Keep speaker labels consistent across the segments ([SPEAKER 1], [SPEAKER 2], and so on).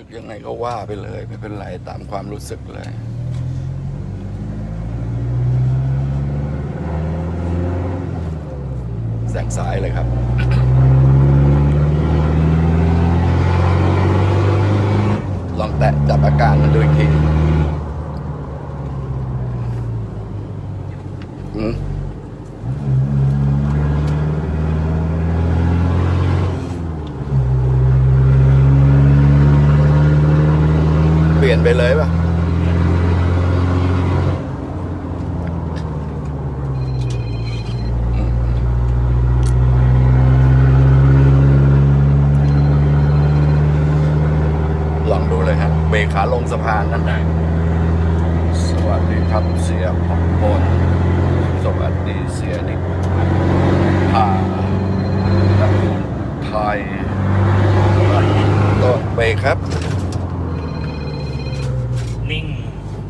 [SPEAKER 1] สึกยังไงก็ว่าไปเลย ไม่เป็นไรตามความรู้สึกเลยแสงซ้ายเลยครับ ลองแตะจับอาการมันดูอีกทีอืมเปลี่ยนไปเลยป่ะ ลองดูเลยฮะเบรก ขาลงสะพานนั่น
[SPEAKER 2] ได้
[SPEAKER 1] สวัสดีครับเสียผ่องพลสวัสดีเสียนิกพาตระกูลไทยต้นเบรกครับ
[SPEAKER 2] นิ่ง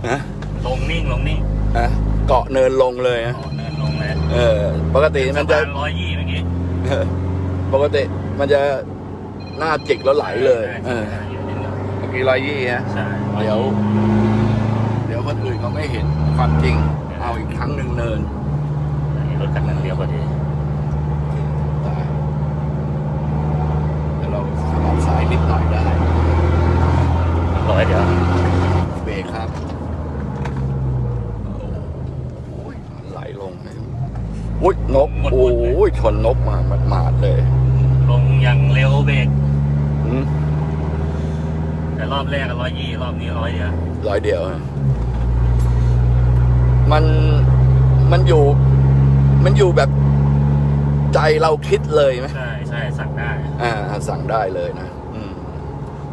[SPEAKER 1] นะ
[SPEAKER 2] ลงนิ่งลงนิ่ง
[SPEAKER 1] อะเกาะเนินลงเลยฮะ
[SPEAKER 2] อ๋อเนินลงเลย
[SPEAKER 1] เออ ปกติมันจะ
[SPEAKER 2] ร้อยยี่เมื่อกี้
[SPEAKER 1] เออปกติมันจะหน้าจิกแล้วไหลเลย เออ มื่อกี้ร้อยยี่ฮะ
[SPEAKER 2] ใช่
[SPEAKER 1] เดี๋ยว เดี๋ยวคนอื่นเขาไม่เห็นความจริง เอาอีกครั้งหนึ่งเนิน
[SPEAKER 2] รถคันนั้นเลี้ยวพอดี
[SPEAKER 1] ตายเดี๋ยวเราสลับสายนิดหน่อยได้
[SPEAKER 2] ร้อยเดียว
[SPEAKER 1] เบรกครับโอ้ยไหลลงเลยอุ้ยนกโอ้ยชนนกมาหมาดๆเลย
[SPEAKER 2] ลงอย่างเร็วเบรก
[SPEAKER 1] อืม
[SPEAKER 2] แต่รอบแรกร้อยยี่รอบนี้ร้อยเดียว
[SPEAKER 1] ร้อยเดียวฮะมันมันอยู่ มันอยู่แบบใจเราคิดเลยไหม
[SPEAKER 2] ใช่ใช่สั่งได้
[SPEAKER 1] อ่า สั่งได้เลยนะอืม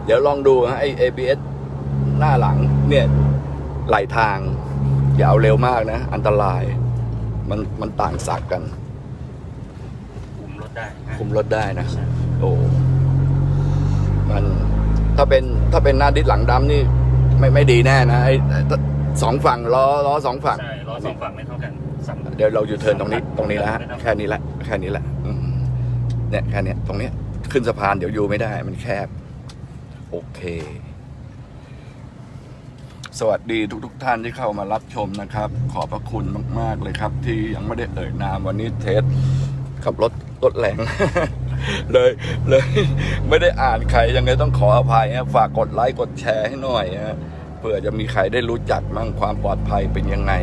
[SPEAKER 1] เดี๋ยวลองดูฮะไอ ABS หน้าหลัง เนี่ยไหลทาง อย่าเอาเร็วมากนะ อันตราย มันมันต่างศักย์กัน
[SPEAKER 2] คุมรถได้นะ
[SPEAKER 1] คุมรถได้นะ
[SPEAKER 2] ใช่
[SPEAKER 1] โอ้มัน ถ้าเป็นถ้าเป็นหน้าดิสหลังดำนี่ไม่ไม่ดีแน่นะไอ้สองฝั่งล้อล้อสองฝั่ง
[SPEAKER 2] ใช่ล้อสองฝั่งไม่เท่ากันสั่ง
[SPEAKER 1] เดี๋ยวเราอยู่เทิร์นตรงนี้ตรงนี้แล้วฮะ
[SPEAKER 2] ไม่ต้อง
[SPEAKER 1] แค่นี้แหละแค่นี้แหละอืมเนี่ยแค่เนี้ยตรงเนี้ยขึ้นสะพานเดี๋ยวอยู่ไม่ได้มันแคบ โอเค สวัสดีทุกทท่านที่เข้ามารับชมนะครับ ขอบพระคุณมาก ๆ เลยครับ ที่ยังไม่ได้เอ่ยนามวันนี้เทสขับรถรถแรง เลยเลย ไม่ได้อ่านใครยังไงต้องขออภัยฮะฝากกดไลค์กดแชร์ให้หน่อยฮะเผื่อจะมีใครได้รู้จักมั่งความปลอดภัยเป็นยังไง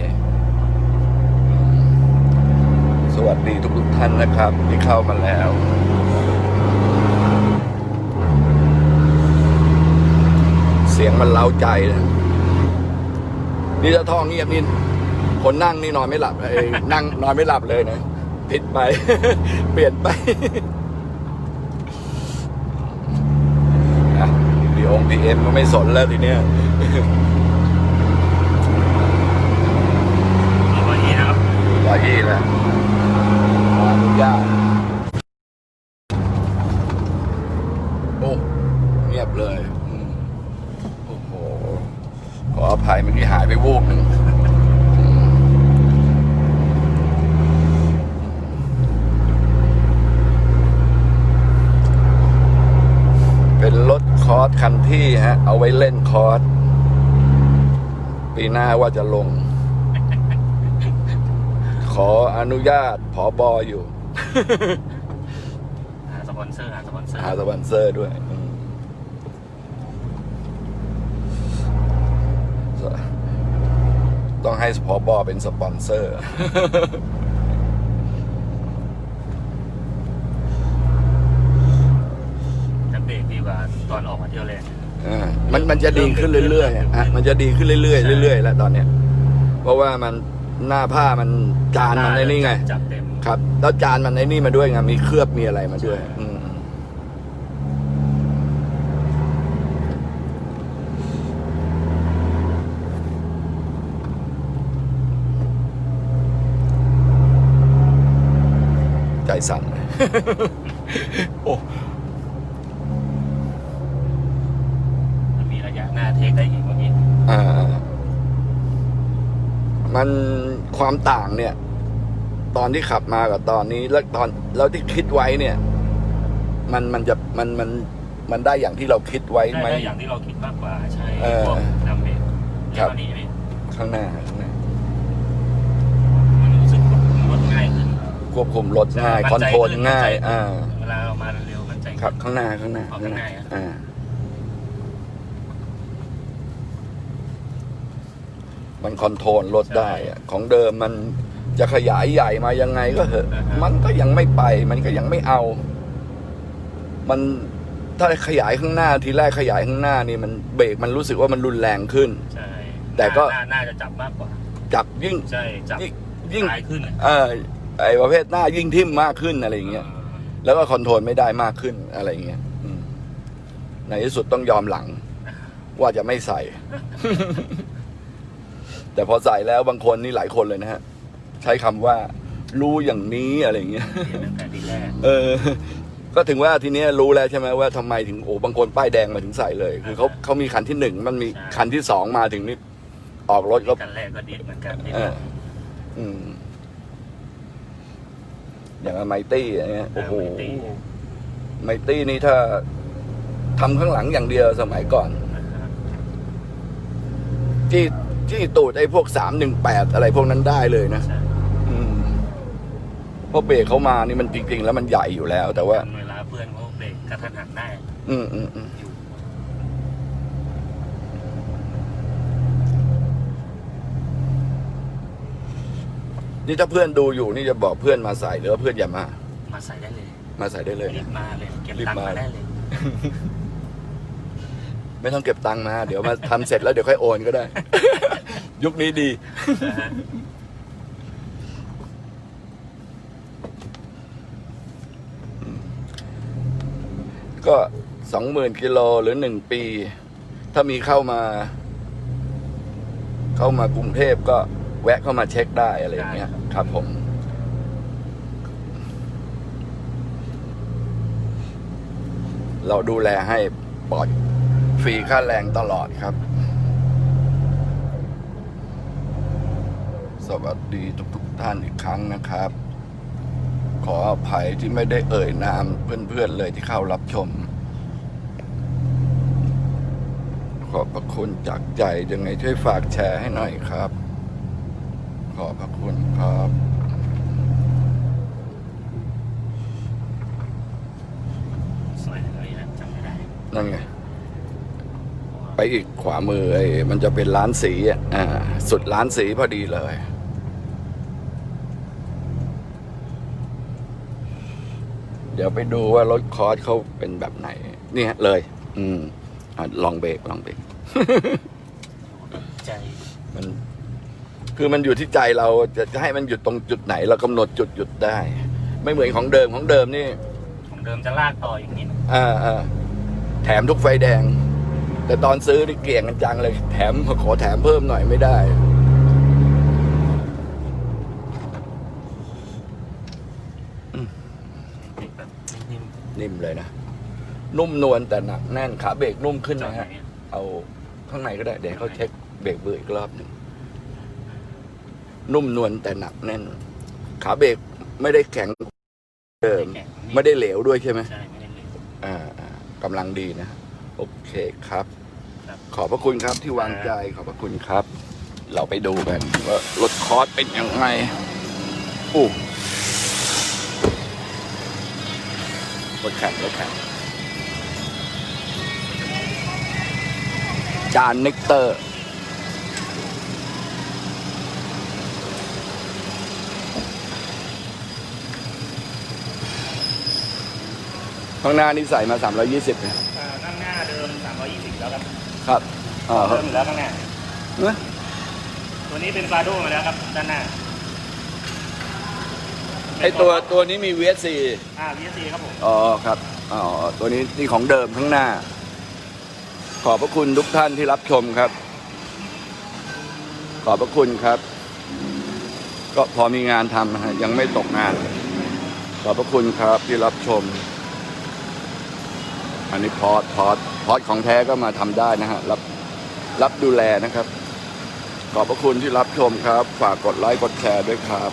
[SPEAKER 1] สวัสดีทุกท่านนะครับ ที่เข้ามาแล้วเสียงมันเล้าใจนะนี่ถ้าท่องเงียบนี่คนนั่งนี่นอนไม่หลับเอ้ยนั่งนอนไม่หลับเลยนะผิดไป เปลี่ยนไป อะดีองพี เอ็มก็ไม่สนแล้วทีเนี้ย
[SPEAKER 2] ร้อยยี่นะครับ
[SPEAKER 1] ร้อยยี่แล้วขออนุญาตโอ้เงียบเลยอืมโอ้โห ขออภัยเมื่อกี้หายไปวูบหนึ่งอืมเป็นรถค อร์สคันที่ฮะ เอาไว้เล่นคอร์สปีหน้าว่าจะลง ขออนุญาตผอบออยู่
[SPEAKER 2] หาสปอนเซอร์หาสปอนเซอร์
[SPEAKER 1] หาสปอนเซอร์ด้วยอืมต้องให้พอบอเป็นสปอนเซอร์
[SPEAKER 2] จะเบรกดีกว่าตอนออกมาเที่ยวแรก
[SPEAKER 1] อ่า มันมันจะดีขึ้นเรื่อยๆอะฮะมันจะดีขึ้นเรื่อยๆเรื่อยๆแล้วตอนเนี้ย เพราะว่ามันหน้าผ้ามันจานมันไอ้นี่ไง
[SPEAKER 2] จับเต็ม
[SPEAKER 1] ครับ แล้วจานมันไอ้นี่มาด้วยไงมีเคลือบมีอะไรมาด้วย อืมใจสั่น โอ้
[SPEAKER 2] มันมีระยะหน้า เทคได้อีกเมื่อกี้
[SPEAKER 1] อ่า มันความต่างเนี่ย ตอนที่ขับมากับตอนนี้ แล้วตอนแล้วที่คิดไว้เนี่ย มันมันจะมันมันมันได้อย่างที่เราคิดไว้
[SPEAKER 2] ได้
[SPEAKER 1] ไหม
[SPEAKER 2] ได้อย่างที่เราคิดมากกว่าใช่
[SPEAKER 1] เออ
[SPEAKER 2] พวกดำเบรก
[SPEAKER 1] ครับ
[SPEAKER 2] เดี๋ยวนี้พี่
[SPEAKER 1] ข้างหน้าข้างหน้า
[SPEAKER 2] มันรู้สึกว่ามันรถง่ายขึ้น
[SPEAKER 1] ควบคุมรถง่าย
[SPEAKER 2] มั่
[SPEAKER 1] คอน
[SPEAKER 2] ใจ
[SPEAKER 1] โทรล
[SPEAKER 2] ขึ้น
[SPEAKER 1] ง่าย
[SPEAKER 2] มั่นใจ
[SPEAKER 1] อ่า
[SPEAKER 2] เวลาเรามาเร็วๆมันใจ
[SPEAKER 1] ครับข้างหน้าข้างหน้า
[SPEAKER 2] เอา
[SPEAKER 1] ข้างหน้า
[SPEAKER 2] ข้างหน้าอะ
[SPEAKER 1] อ่า มันคอนโทรลรถได้อะของเดิมมันจะขยายใหญ่มายังไงก็เหอะมันก็ยังไม่ไป มันก็ยังไม่เอา มันถ้าขยายข้างหน้าทีแรกขยายข้างหน้านี่มันเบรกมันรู้สึกว่ามันรุนแรงขึ้น
[SPEAKER 2] ใช่
[SPEAKER 1] แต่ก็
[SPEAKER 2] หน้าน่าจะจับมากกว่า
[SPEAKER 1] จับยิ่ง
[SPEAKER 2] ใช่จับ
[SPEAKER 1] ยิ่งยิ่ง
[SPEAKER 2] ท้ายขึ้นอะ
[SPEAKER 1] เออไอประเภทหน้ายิ่งทิ่มมากขึ้นอะไรอย่างเงี้ย แล้วก็คอนโทรลไม่ได้มากขึ้นอะไรอย่างเงี้ยอืมในที่สุดต้องยอมหลัง ว่าจะไม่ใส่ แต่พอใส่แล้วบางคนนี่หลายคนเลยนะฮะ ใช้คำว่ารู้อย่างนี้อะไรอย่างเงี้ย
[SPEAKER 2] เปลี่ยนตั้งแต่ทีแรก
[SPEAKER 1] เออ ก็ถึงว่าทีเนี้ยรู้แล้วใช่ไหมว่าทำไมถึงโอ้บางคนป้ายแดงมาถึงใส่เลย คือเขาเขามีคันที่หนึ่งมันมีคันที่สองมาถึงนี่ออกรถก็
[SPEAKER 2] กันแรกก็ดิสเหมือนกันดิส
[SPEAKER 1] เออ อืม อย่างไมตี้อย่างเงี้ยโอ้โห
[SPEAKER 2] ตี
[SPEAKER 1] ไมตี้นี่ถ้าทำข้างหลังอย่างเดียวสมัยก่อน
[SPEAKER 2] นะครับ
[SPEAKER 1] ที่ที่ตูดไอ้พวกสามหนึ่งแปดอะไรพวกนั้นได้เลยนะ
[SPEAKER 2] ใช่
[SPEAKER 1] อืมเพราะเบรกเขามานี่มันจริง ๆ แล้วมันใหญ่อยู่แล้ว แต่ว่า
[SPEAKER 2] เวลาเพื่อนเขาเบรกกระทันหันได้
[SPEAKER 1] อืมอืมอืม
[SPEAKER 2] อยู่
[SPEAKER 1] นี่ถ้าเพื่อนดูอยู่นี่จะบอกเพื่อนมาใส่หรือว่าเพื่อนอย่ามา
[SPEAKER 2] มาใส่ได้เลย
[SPEAKER 1] มาใส่ได้เลย
[SPEAKER 2] รี
[SPEAKER 1] นะ
[SPEAKER 2] บมาเลยเก็บ
[SPEAKER 1] รีบ
[SPEAKER 2] ตังค์
[SPEAKER 1] มา
[SPEAKER 2] มาได้เลย
[SPEAKER 1] ไม่ต้องเก็บตังค์มา เดี๋ยวมาทำเสร็จแล้วเดี๋ยวค่อยโอนก็ได้ ยุคนี้ดี
[SPEAKER 2] นะฮะ
[SPEAKER 1] ก็สองหมื่นกิโลหรือหนึ่งปี ถ้ามีเข้ามา เข้ามากรุงเทพก็แวะเข้ามาเช็คได้อะไรอย่างเงี้ยครับผม เราดูแลให้ปลอดฟรีค่าแรงตลอดครับ สวัสดีทุกๆทท่านอีกครั้งนะครับ ขออภัยที่ไม่ได้เอ่ยนามเพื่อนๆเลยที่เข้ารับชม ขอบพระคุณจากใจยังไงช่วยฝากแชร์ให้หน่อยครับ ขอบพระคุณครับ
[SPEAKER 2] สวยเลยนะจำไม่ได้
[SPEAKER 1] นั่นไงไปอีกขวามือไอ้มันจะเป็นร้านสีอะสุดร้านสีพอดีเลย เดี๋ยวไปดูว่ารถคอร์สเขาเป็นแบบไหน นี่ฮะเลย อืมอะลองเบรกลองเบรก
[SPEAKER 2] ใจ
[SPEAKER 1] มัน คือมันอยู่ที่ใจเราจะจะให้มันหยุดตรงจุดไหน เรากำหนดจุดหยุดได้ ไม่เหมือนของเดิมของเดิมนี่
[SPEAKER 2] ของเดิมจะลากต่ออีกนิด
[SPEAKER 1] อ่าอ่าแถมทุกไฟแดง แต่ตอนซื้อนี่เกลี่ยงกันจังเลย แถมขอแถมเพิ่มหน่อยไม่ได้
[SPEAKER 2] ติดแบบ นิ่ม
[SPEAKER 1] นิ่มเลยนะ นุ่มนวลแต่หนักแน่นขาเบรกนุ่มขึ้น
[SPEAKER 2] ๆจอด
[SPEAKER 1] นะ
[SPEAKER 2] ไหน
[SPEAKER 1] ฮะ เอาข้างในก็ได้ เดี๋ยวเขาเช็คเบรกเบอร์อีกรอบหนึ่งนุ่มนวลแต่หนักแน่น ขาเบรกไม่ได้แข็งเดิม
[SPEAKER 2] แข็ง
[SPEAKER 1] ไม่ได้เหลวด้วยใช่ไหม
[SPEAKER 2] ใช่ไม่ได้เหลว
[SPEAKER 1] อ่าอ่ากำลังดีนะ โอเคครับ
[SPEAKER 2] ครับ
[SPEAKER 1] ขอบพระคุณครับที่วางใจขอบพระคุณครับ เราไปดูกันว่ารถคอร์สเป็นยังไงอู้ รถแข่งรถแข่งจานนิกเตอร์ ข้างหน้านี่ใส่มา 320นะ
[SPEAKER 2] อ่าข้างหน้าเดิม 320 แล้วครับ
[SPEAKER 1] ครับอ่าครั
[SPEAKER 2] เดิ
[SPEAKER 1] บ
[SPEAKER 2] มอยู่แล้วข้างหน้า
[SPEAKER 1] เอ๊ะ
[SPEAKER 2] ตัวนี้เป็นฟาโดมาแล้วครับ ด้านหน้า
[SPEAKER 1] ไอตัวตัวนี้มี VSC
[SPEAKER 2] อ่า VSC ครับผม
[SPEAKER 1] อ๋อครับ อ๋อ ตัวนี้นี่ของเดิมข้างหน้า ขอบพระคุณทุกท่านที่รับชมครับ ขอบพระคุณครับ ก็พอมีงานทำนะฮะยังไม่ตกงาน ขอบพระคุณครับที่รับชม อันนี้พอร์ตพอร์ตพอร์ตของแท้ก็มาทำได้นะฮะรับรับดูแลนะครับ ขอบพระคุณที่รับชมครับ ฝากกดไลค์กดแชร์ด้วยครับ